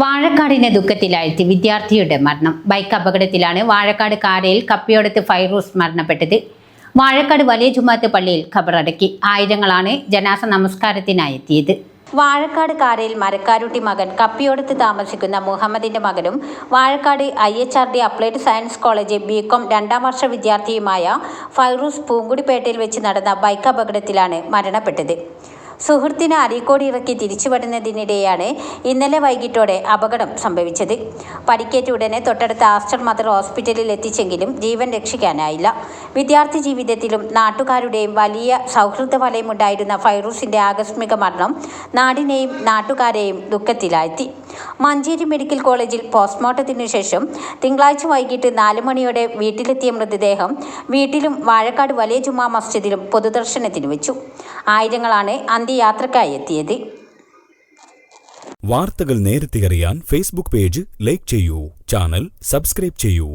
വാഴക്കാടിനെ ദുഃഖത്തിലാഴ്ത്തി വിദ്യാർത്ഥിയുടെ മരണം. ബൈക്ക് അപകടത്തിലാണ് വാഴക്കാട് കാരയിൽ കപ്പിയോടത്ത് ഫൈറൂസ് മരണപ്പെട്ടത്. വാഴക്കാട് വലിയ ജുമാത്ത് പള്ളിയിൽ ഖബറടക്കി. ആയിരങ്ങളാണ് ജനാസ നമസ്കാരത്തിനായി എത്തിയത് വാഴക്കാട് കാരയിൽ മരക്കാരുട്ടി മകൻ കപ്പിയോടത്ത് താമസിക്കുന്ന മുഹമ്മദിന്റെ മകനും Vazhakkad I H R D applied science college B Com രണ്ടാം വർഷ വിദ്യാർത്ഥിയുമായ ഫൈറൂസ് പൂങ്കുടിപ്പേട്ടയിൽ വെച്ച് നടന്ന ബൈക്ക് അപകടത്തിലാണ് മരണപ്പെട്ടത്. സുഹൃത്തിനെ അരീക്കോട് ഇറക്കി തിരിച്ചു വരുന്നതിനിടെയാണ് ഇന്നലെ വൈകിട്ടോടെ അപകടം സംഭവിച്ചത്. പരിക്കേറ്റ ഉടനെ തൊട്ടടുത്ത ആസ്റ്റർ മദർ ഹോസ്പിറ്റലിൽ എത്തിച്ചെങ്കിലും ജീവൻ രക്ഷിക്കാനായില്ല. വിദ്യാർത്ഥി ജീവിതത്തിലും നാട്ടുകാരുടെയും വലിയ സൗഹൃദ വലയമുണ്ടായിരുന്ന ഫൈറൂസിന്റെ ആകസ്മിക മരണം നാടിനെയും നാട്ടുകാരെയും ദുഃഖത്തിലാഴ്ത്തി. മഞ്ചേരി മെഡിക്കൽ കോളേജിൽ പോസ്റ്റ്മോർട്ടത്തിനു ശേഷം തിങ്കളാഴ്ച വൈകിട്ട് നാല് മണിയോടെ വീട്ടിലെത്തിയ മൃതദേഹം വീട്ടിലും വാഴക്കാട് വലിയ ജുമാ മസ്ജിദിലും പൊതുദർശനത്തിന് വെച്ചു. ആയിരങ്ങളാണ് അന്ത്യയാത്രക്കായി എത്തിയത്. വാർത്തകൾ നേരത്തെ അറിയാൻ ഫേസ്ബുക്ക് പേജ് ലൈക്ക് ചെയ്യൂ. ചാനൽ സബ്സ്ക്രൈബ് ചെയ്യൂ.